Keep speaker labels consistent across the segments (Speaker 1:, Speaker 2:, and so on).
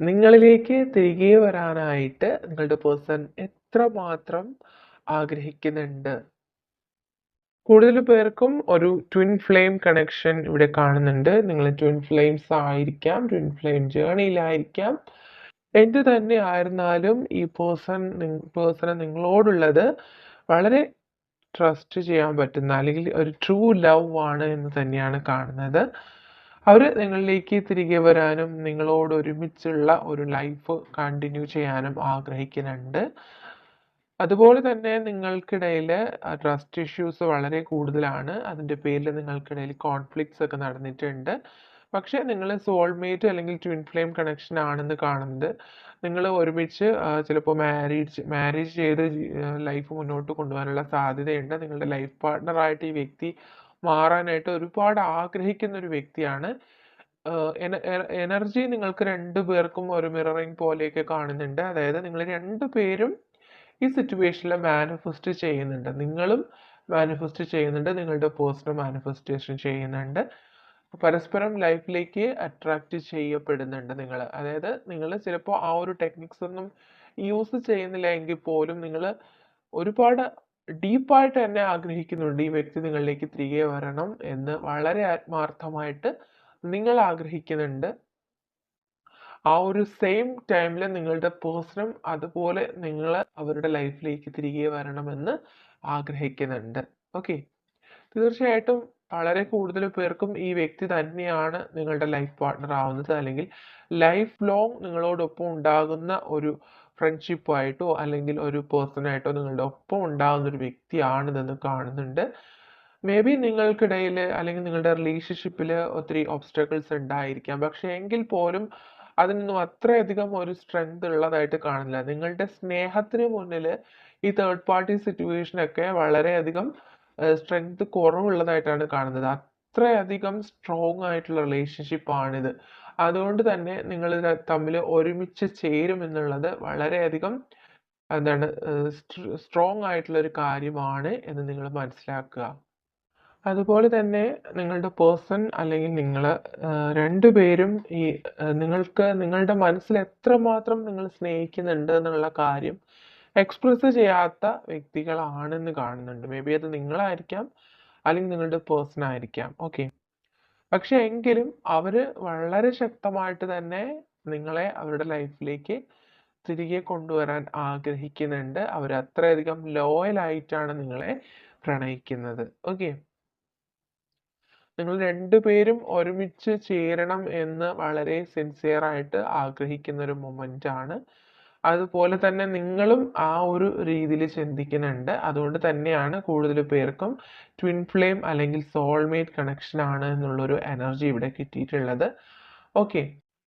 Speaker 1: നിങ്ങളിലേക്ക് തിരികെ വരാനായിട്ട് നിങ്ങളുടെ പേഴ്സൺ എത്രമാത്രം ആഗ്രഹിക്കുന്നുണ്ട്? കൂടുതൽ പേർക്കും ഒരു ട്വിൻ ഫ്ലെയിം കണക്ഷൻ ഇവിടെ കാണുന്നുണ്ട്. നിങ്ങൾ ട്വിൻ ഫ്ലെയിംസ് ആയിരിക്കാം, ട്വിൻ ഫ്ലെയിം ജേണിയിലായിരിക്കാം എന്ത് തന്നെ ആയിരുന്നാലും ഈ പേഴ്സൺ പേഴ്സണ് നിങ്ങളോടുള്ളത് വളരെ ട്രസ്റ്റ് ചെയ്യാൻ പറ്റുന്ന അല്ലെങ്കിൽ ഒരു ട്രൂ ലവ് ആണ് എന്ന് തന്നെയാണ് കാണുന്നത്. അവർ നിങ്ങളിലേക്ക് തിരികെ വരാനും നിങ്ങളോട് ഒരുമിച്ചുള്ള ഒരു ലൈഫ് കണ്ടിന്യൂ ചെയ്യാനും ആഗ്രഹിക്കുന്നുണ്ട്. അതുപോലെ തന്നെ നിങ്ങൾക്കിടയിൽ ട്രസ്റ്റ് ഇഷ്യൂസ് വളരെ കൂടുതലാണ്. അതിന്റെ പേരിൽ നിങ്ങൾക്കിടയിൽ കോൺഫ്ലിക്ട്സ് ഒക്കെ നടന്നിട്ടുണ്ട്. പക്ഷേ നിങ്ങൾ സോൾമേറ്റ് അല്ലെങ്കിൽ ട്വിൻ ഫ്ലെയിം കണക്ഷൻ ആണെന്ന് കാണുന്നത്. നിങ്ങൾ ഒരുമിച്ച് ചിലപ്പോൾ ചിലപ്പോ മാരേജ് ചെയ്ത് ലൈഫ് മുന്നോട്ട് കൊണ്ടുപോകാനുള്ള സാധ്യതയുണ്ട്. നിങ്ങളുടെ ലൈഫ് പാർട്ട്ണർ ആയിട്ട് ഈ വ്യക്തി മാറാനായിട്ട് ഒരുപാട് ആഗ്രഹിക്കുന്ന ഒരു വ്യക്തിയാണ്. എനർജി നിങ്ങൾക്ക് രണ്ടു പേർക്കും ഒരു മിററിംഗ് പോലെയൊക്കെ കാണുന്നുണ്ട്. അതായത് നിങ്ങൾ രണ്ടു പേരും ഈ സിറ്റുവേഷനിൽ മാനിഫെസ്റ്റ് ചെയ്യുന്നുണ്ട്. നിങ്ങളും മാനിഫെസ്റ്റ് ചെയ്യുന്നുണ്ട്. നിങ്ങളുടെ പേഴ്സണൽ മാനിഫെസ്റ്റേഷൻ ചെയ്യുന്നുണ്ട്. പരസ്പരം ലൈഫിലേക്ക് അട്രാക്റ്റ് ചെയ്യപ്പെടുന്നുണ്ട് നിങ്ങൾ അതായത് നിങ്ങൾ ചിലപ്പോൾ ആ ഒരു ടെക്നിക്സ് ഒന്നും യൂസ് ചെയ്യുന്നില്ല എങ്കിൽ പോലും നിങ്ങൾ ഒരുപാട് ഡീപ്പായിട്ട് തന്നെ ആഗ്രഹിക്കുന്നുണ്ട് ഈ വ്യക്തി നിങ്ങളിലേക്ക് തിരികെ വരണം എന്ന് വളരെ ആത്മാർത്ഥമായിട്ട് നിങ്ങൾ ആഗ്രഹിക്കുന്നുണ്ട്. ആ ഒരു സെയിം ടൈമിൽ നിങ്ങളുടെ പേഴ്സണും അതുപോലെ നിങ്ങൾ അവരുടെ ലൈഫിലേക്ക് തിരികെ വരണമെന്ന് ആഗ്രഹിക്കുന്നുണ്ട്. ഓക്കെ. തീർച്ചയായിട്ടും വളരെ കൂടുതൽ പേർക്കും ഈ വ്യക്തി തന്നെയാണ് നിങ്ങളുടെ ലൈഫ് പാർട്ട്ണർ ആവുന്നത്. അല്ലെങ്കിൽ ലൈഫ് ലോങ് നിങ്ങളോടൊപ്പം ഉണ്ടാകുന്ന ഒരു ഫ്രണ്ട്ഷിപ്പ് ആയിട്ടോ അല്ലെങ്കിൽ ഒരു പേഴ്സണായിട്ടോ നിങ്ങളുടെ ഒപ്പം ഉണ്ടാകുന്ന ഒരു വ്യക്തിയാണിതെന്ന് കാണുന്നുണ്ട്. മേ ബി നിങ്ങൾക്കിടയിൽ അല്ലെങ്കിൽ നിങ്ങളുടെ റിലേഷൻഷിപ്പിൽ ഒത്തിരി ഒബ്സ്റ്റക്കിൾസ് ഉണ്ടായിരിക്കാം. പക്ഷേ എങ്കിൽ പോലും അതിനൊന്നും അത്രയധികം ഒരു സ്ട്രെങ്ത് ഉള്ളതായിട്ട് കാണുന്നില്ല. നിങ്ങളുടെ സ്നേഹത്തിന് മുന്നിൽ ഈ തേർഡ് പാർട്ടി സിറ്റുവേഷനൊക്കെ വളരെയധികം സ്ട്രെങ്ത് കുറവുള്ളതായിട്ടാണ് കാണുന്നത്. അത്രയധികം സ്ട്രോങ് ആയിട്ടുള്ള റിലേഷൻഷിപ്പ് ആണിത്. അതുകൊണ്ട് തന്നെ നിങ്ങൾ തമ്മിൽ ഒരുമിച്ച് ഒരുമിച്ച് ചേരുമെന്നുള്ളത് വളരെയധികം എന്താണ് സ്ട്രോങ് ആയിട്ടുള്ള ഒരു കാര്യമാണ് എന്ന് നിങ്ങൾ മനസ്സിലാക്കുക. അതുപോലെ തന്നെ നിങ്ങളുടെ പേഴ്സൺ അല്ലെങ്കിൽ നിങ്ങൾ ആഹ് 2 പേരും ഈ നിങ്ങൾക്ക് നിങ്ങളുടെ മനസ്സിൽ എത്രമാത്രം നിങ്ങൾ സ്നേഹിക്കുന്നുണ്ട് എന്നുള്ള കാര്യം എക്സ്പ്രസ് ചെയ്യാത്ത വ്യക്തികളാണെന്ന് കാണുന്നുണ്ട്. മേ ബി അത് നിങ്ങളായിരിക്കാം അല്ലെങ്കിൽ നിങ്ങളുടെ പേഴ്സൺ ആയിരിക്കാം. ഓക്കെ. പക്ഷെ എങ്കിലും അവർ വളരെ ശക്തമായിട്ട് തന്നെ നിങ്ങളെ അവരുടെ ലൈഫിലേക്ക് തിരികെ കൊണ്ടുവരാൻ ആഗ്രഹിക്കുന്നുണ്ട്. അവർ അത്രയധികം ലോയൽ ആയിട്ടാണ് നിങ്ങളെ പ്രണയിക്കുന്നത്. ഓക്കെ. നിങ്ങൾ 2 പേരും ഒരുമിച്ച് ചേരണം എന്ന് വളരെ സിൻസിയർ ആയിട്ട് ആഗ്രഹിക്കുന്ന ഒരു മൊമെന്റ് ആണ്. അതുപോലെ തന്നെ നിങ്ങളും ആ ഒരു രീതിയിൽ ചിന്തിക്കുന്നുണ്ട്. അതുകൊണ്ട് തന്നെയാണ് കൂടുതൽ പേർക്കും ട്വിൻ ഫ്ലെയിം അല്ലെങ്കിൽ സോൾമേറ്റ് കണക്ഷൻ ആണ് എന്നുള്ളൊരു എനർജി ഇവിടെ കിട്ടിയിട്ടുള്ളത്. ഓക്കെ.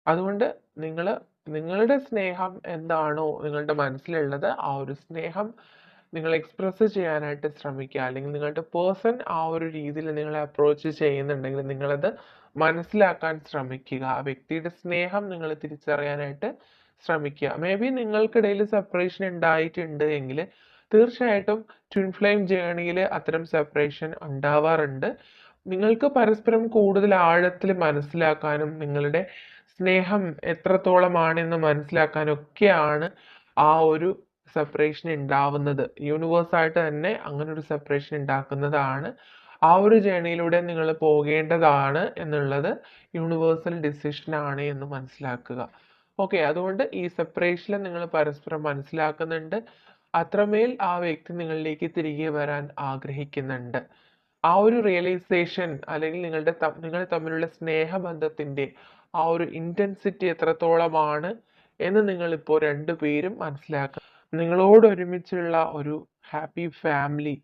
Speaker 1: അതുകൊണ്ട് നിങ്ങൾ നിങ്ങളുടെ സ്നേഹം എന്താണോ നിങ്ങളുടെ മനസ്സിലുള്ളത് ആ ഒരു സ്നേഹം നിങ്ങൾ എക്സ്പ്രസ് ചെയ്യാനായിട്ട് ശ്രമിക്കുക. അല്ലെങ്കിൽ നിങ്ങളുടെ പേഴ്സൺ ആ ഒരു രീതിയിൽ നിങ്ങളെ അപ്രോച്ച് ചെയ്യുന്നുണ്ടെങ്കിൽ നിങ്ങളത് മനസ്സിലാക്കാൻ ശ്രമിക്കുക. ആ വ്യക്തിയുടെ സ്നേഹം നിങ്ങൾ തിരിച്ചറിയാനായിട്ട് ശ്രമിക്കുക. മേ ബി നിങ്ങൾക്കിടയിൽ സെപ്പറേഷൻ ഉണ്ടായിട്ടുണ്ട് എങ്കിൽ തീർച്ചയായിട്ടും ട്വിൻ ഫ്ലെയിം ജേണിയിൽ അത്തരം സെപ്പറേഷൻ ഉണ്ടാവാറുണ്ട്. നിങ്ങൾക്ക് പരസ്പരം കൂടുതൽ ആഴത്തിൽ മനസ്സിലാക്കാനും നിങ്ങളുടെ സ്നേഹം എത്രത്തോളമാണെന്ന് മനസ്സിലാക്കാനും ഒക്കെയാണ് ആ ഒരു സെപ്പറേഷൻ ഉണ്ടാവുന്നത്. യൂണിവേഴ്സായിട്ട് തന്നെ അങ്ങനെ ഒരു സെപ്പറേഷൻ ഉണ്ടാക്കുന്നതാണ്. ആ ഒരു ജേണിയിലൂടെ നിങ്ങൾ പോകേണ്ടതാണ് എന്നുള്ളത് യൂണിവേഴ്സൽ ഡിസിഷൻ ആണ് എന്ന് മനസ്സിലാക്കുക. ഓക്കെ. അതുകൊണ്ട് ഈ സെപ്പറേഷനെ നിങ്ങൾ പരസ്പരം മനസ്സിലാക്കുന്നുണ്ട്. അത്രമേൽ ആ വ്യക്തി നിങ്ങളിലേക്ക് തിരികെ വരാൻ ആഗ്രഹിക്കുന്നുണ്ട്. ആ ഒരു റിയലൈസേഷൻ അല്ലെങ്കിൽ നിങ്ങളുടെ നിങ്ങൾ തമ്മിലുള്ള സ്നേഹബന്ധത്തിന്റെ ആ ഒരു ഇന്റൻസിറ്റി എത്രത്തോളമാണ് എന്ന് നിങ്ങളിപ്പോൾ രണ്ടു പേരും മനസ്സിലാക്കുക. നിങ്ങളോട് ഒരുമിച്ചുള്ള ഒരു ഹാപ്പി ഫാമിലി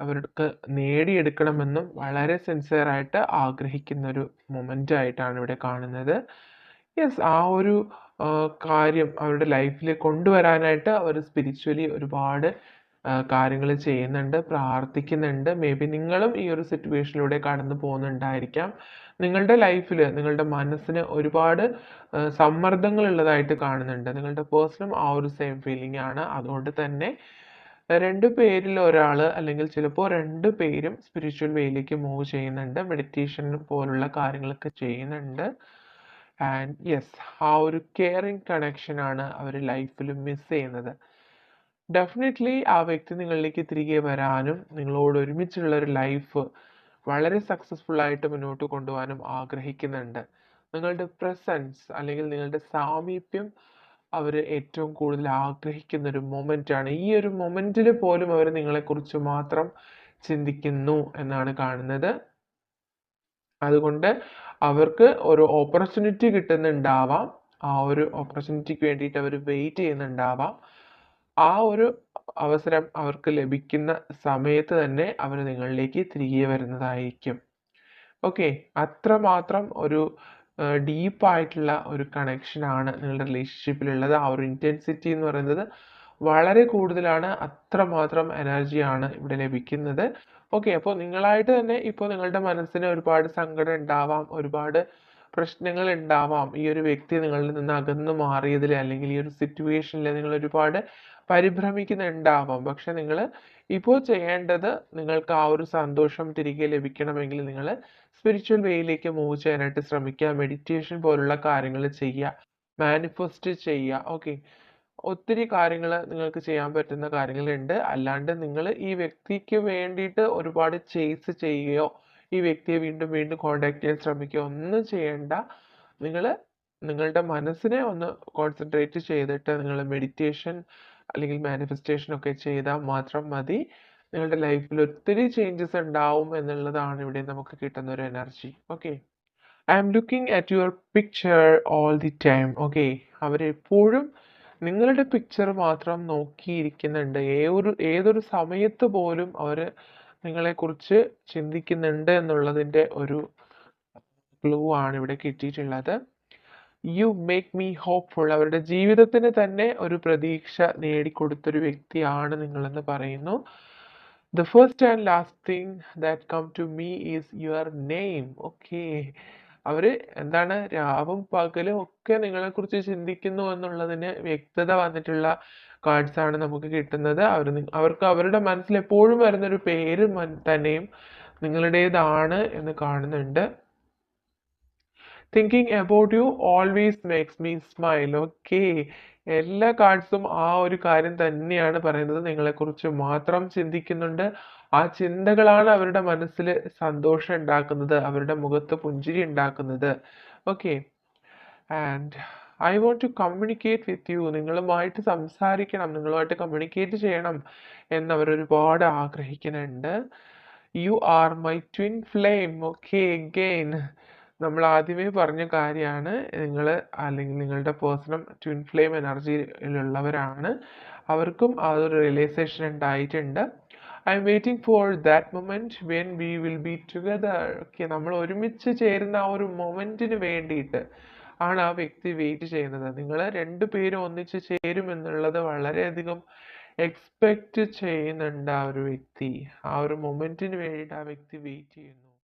Speaker 1: അവർക്ക് നേടിയെടുക്കണമെന്നും വളരെ സിൻസിയർ ആയിട്ട് ആഗ്രഹിക്കുന്ന ഒരു മൊമെന്റ് ആയിട്ടാണ് ഇവിടെ കാണുന്നത്. യെസ് ആ ഒരു കാര്യം അവരുടെ ലൈഫിൽ കൊണ്ടുവരാനായിട്ട് അവർ സ്പിരിച്വലി ഒരുപാട് കാര്യങ്ങൾ ചെയ്യുന്നുണ്ട്. പ്രാർത്ഥിക്കുന്നുണ്ട്. മേ ബി നിങ്ങളും ഈ ഒരു സിറ്റുവേഷനിലൂടെ കടന്നു പോകുന്നുണ്ടായിരിക്കാം. നിങ്ങളുടെ ലൈഫിൽ നിങ്ങളുടെ മനസ്സിന് ഒരുപാട് സമ്മർദ്ദങ്ങൾ ഉള്ളതായിട്ട് കാണുന്നുണ്ട്. നിങ്ങളുടെ പേഴ്സണും ആ ഒരു സെയിം ഫീലിംഗ് ആണ്. അതുകൊണ്ട് തന്നെ രണ്ടു പേരിൽ ഒരാൾ അല്ലെങ്കിൽ ചിലപ്പോൾ രണ്ട് പേരും സ്പിരിച്വൽ വേയിലേക്ക് മൂവ് ചെയ്യുന്നുണ്ട്. മെഡിറ്റേഷൻ പോലുള്ള കാര്യങ്ങളൊക്കെ ചെയ്യുന്നുണ്ട്. ആൻഡ് യെസ് ആ ഒരു കെയറിങ് കണക്ഷനാണ് അവർ ലൈഫിൽ മിസ് ചെയ്യുന്നത്. ഡെഫിനറ്റ്ലി ആ വ്യക്തി നിങ്ങളിലേക്ക് തിരികെ വരാനും നിങ്ങളോട് ഒരുമിച്ചുള്ള ഒരു ലൈഫ് വളരെ സക്സസ്ഫുൾ ആയിട്ട് മുന്നോട്ട് കൊണ്ടുപോകാനും ആഗ്രഹിക്കുന്നുണ്ട്. നിങ്ങളുടെ പ്രസൻസ് അല്ലെങ്കിൽ നിങ്ങളുടെ സാമീപ്യം അവർ ഏറ്റവും കൂടുതൽ ആഗ്രഹിക്കുന്ന ഒരു മൊമെന്റ് ആണ്. ഈ ഒരു മൊമെന്റിൽ പോലും അവർ നിങ്ങളെക്കുറിച്ച് മാത്രം ചിന്തിക്കുന്നു എന്നാണ് കാണുന്നത്. അതുകൊണ്ട് അവർക്ക് ഒരു ഓപ്പർച്യൂണിറ്റി കിട്ടുന്നുണ്ടാവാം. ആ ഒരു ഓപ്പർച്യൂണിറ്റിക്ക് വേണ്ടിയിട്ട് അവർ വെയിറ്റ് ചെയ്യുന്നുണ്ടാവാം. ആ ഒരു അവസരം അവർക്ക് ലഭിക്കുന്ന സമയത്ത് തന്നെ അവർ നിങ്ങളിലേക്ക് തിരികെ വരുന്നതായിരിക്കും. ഓക്കെ അത്രമാത്രം ഒരു ഡീപ്പായിട്ടുള്ള ഒരു കണക്ഷനാണ് നിങ്ങളുടെ റിലേഷൻഷിപ്പിലുള്ളത് ആ ഒരു ഇന്റൻസിറ്റി എന്ന് പറയുന്നത് വളരെ കൂടുതലാണ്. അത്രമാത്രം എനർജിയാണ് ഇവിടെ ലഭിക്കുന്നത്. ഓക്കെ അപ്പോൾ നിങ്ങളായിട്ട് തന്നെ ഇപ്പോൾ നിങ്ങളുടെ മനസ്സിന് ഒരുപാട് സങ്കടം ഉണ്ടാവാം ഒരുപാട് പ്രശ്നങ്ങൾ ഉണ്ടാവാം. ഈ ഒരു വ്യക്തി നിങ്ങളിൽ നിന്ന് അകന്നു മാറിയതിൽ അല്ലെങ്കിൽ ഈ ഒരു സിറ്റുവേഷനിൽ നിങ്ങൾ ഒരുപാട് പരിഭ്രമിക്കുന്നുണ്ടാവാം. പക്ഷെ നിങ്ങൾ ഇപ്പോൾ ചെയ്യേണ്ടത് നിങ്ങൾക്ക് ആ ഒരു സന്തോഷം തിരികെ ലഭിക്കണമെങ്കിൽ നിങ്ങൾ സ്പിരിച്വൽ വേയിലേക്ക് മൂവ് ചെയ്യാനായിട്ട് ശ്രമിക്കുക മെഡിറ്റേഷൻ പോലുള്ള കാര്യങ്ങൾ ചെയ്യുക മാനിഫെസ്റ്റ് ചെയ്യുക. ഓക്കെ ഒത്തിരി കാര്യങ്ങൾ നിങ്ങൾക്ക് ചെയ്യാൻ പറ്റുന്ന കാര്യങ്ങളുണ്ട്. അല്ലാണ്ട് നിങ്ങൾ ഈ വ്യക്തിക്ക് വേണ്ടിയിട്ട് ഒരുപാട് ചേസ് ചെയ്യുകയോ ഈ വ്യക്തിയെ വീണ്ടും വീണ്ടും കോണ്ടാക്ട് ചെയ്യാൻ ശ്രമിക്കുകയോ ഒന്നും ചെയ്യണ്ട. നിങ്ങൾ നിങ്ങളുടെ മനസ്സിനെ ഒന്ന് കോൺസെൻട്രേറ്റ് ചെയ്തിട്ട് നിങ്ങൾ മെഡിറ്റേഷൻ അല്ലെങ്കിൽ മാനിഫെസ്റ്റേഷൻ ഒക്കെ ചെയ്താൽ മാത്രം മതി. നിങ്ങളുടെ ലൈഫിൽ ഒത്തിരി ചേഞ്ചസ് ഉണ്ടാവും എന്നുള്ളതാണ് ഇവിടെ നമുക്ക് കിട്ടുന്ന ഒരു energy okay I am looking at your picture all the time okay അവരെപ്പോഴും നിങ്ങളുടെ പിക്ചർ മാത്രം നോക്കിയിരിക്കുന്നുണ്ട്. ഏതൊരു ഏതൊരു സമയത്ത് പോലും അവർ നിങ്ങളെക്കുറിച്ച് ചിന്തിക്കുന്നുണ്ട് എന്നുള്ളതിന്റെ ഒരു ക്ലൂ ആണ് ഇവിടെ കിട്ടിയിട്ടുള്ളത്. യു മേക്ക് മീ ഹോപ്പ്ഫുൾ അവരുടെ ജീവിതത്തിന് തന്നെ ഒരു പ്രതീക്ഷ നേടിക്കൊടുത്തൊരു വ്യക്തിയാണ് നിങ്ങളെന്ന് പറയുന്നു. The first and last thing that come to me is your name okay അവർ എന്താണ് രാവും പകലും ഒക്കെ നിങ്ങളെ കുറിച്ച് ചിന്തിക്കുന്നു എന്നുള്ളതിന് വ്യക്തത വന്നിട്ടുള്ള കാർഡ്സ് ആണ് നമുക്ക് കിട്ടുന്നത്. അവർ അവർക്ക് അവരുടെ മനസ്സിൽ എപ്പോഴും വരുന്നൊരു പേര് തന്നെയും നിങ്ങളുടേതാണ് എന്ന് കാണുന്നുണ്ട്. Thinking about you always makes me smile okay എല്ലാ കാർഡ്സും ആ ഒരു കാര്യം തന്നെയാണ് പറയുന്നത്. നിങ്ങളെക്കുറിച്ച് മാത്രം ചിന്തിക്കുന്നുണ്ട്. ആ ചിന്തകളാണ് അവരുടെ മനസ്സിൽ സന്തോഷം ഉണ്ടാക്കുന്നത്. അവരുടെ മുഖത്ത് പുഞ്ചിരി ഉണ്ടാക്കുന്നത്. Okay and I want to communicate with you നിങ്ങളുമായിട്ട് സംസാരിക്കണം. നിങ്ങളുമായിട്ട് കമ്മ്യൂണിക്കേറ്റ് ചെയ്യണം എന്ന് അവർ ഒരുപാട് ആഗ്രഹിക്കുന്നുണ്ട്. You are my twin flame okay again നമ്മൾ ആദ്യമേ പറഞ്ഞ കാര്യമാണ്. നിങ്ങൾ അല്ലെങ്കിൽ നിങ്ങളുടെ പേഴ്സണൽ ട്വിൻ ഫ്ലെയിം എനർജിയിലുള്ളവരാണ് അവർക്കും ആ ഒരു റിയലൈസേഷൻ ഉണ്ടായിട്ടുണ്ട്. I'm waiting for that moment when we will be together okay നമ്മൾ ഒരുമിച്ച് ചേരുന്ന ആ ഒരു മൊമെന്റിന് വേണ്ടിയിട്ട് ആണ് ആ വ്യക്തി വെയിറ്റ് ചെയ്യുന്നത്. നിങ്ങൾ രണ്ടു പേരും ഒന്നിച്ച് ചേരുമെന്നുള്ളത് വളരെയധികം എക്സ്പെക്റ്റ് ചെയ്യുന്നുണ്ട് ആ ഒരു വ്യക്തി. ആ ഒരു മൊമെന്റിന് വേണ്ടിയിട്ട് ആ വ്യക്തി വെയിറ്റ് ചെയ്യുന്നു.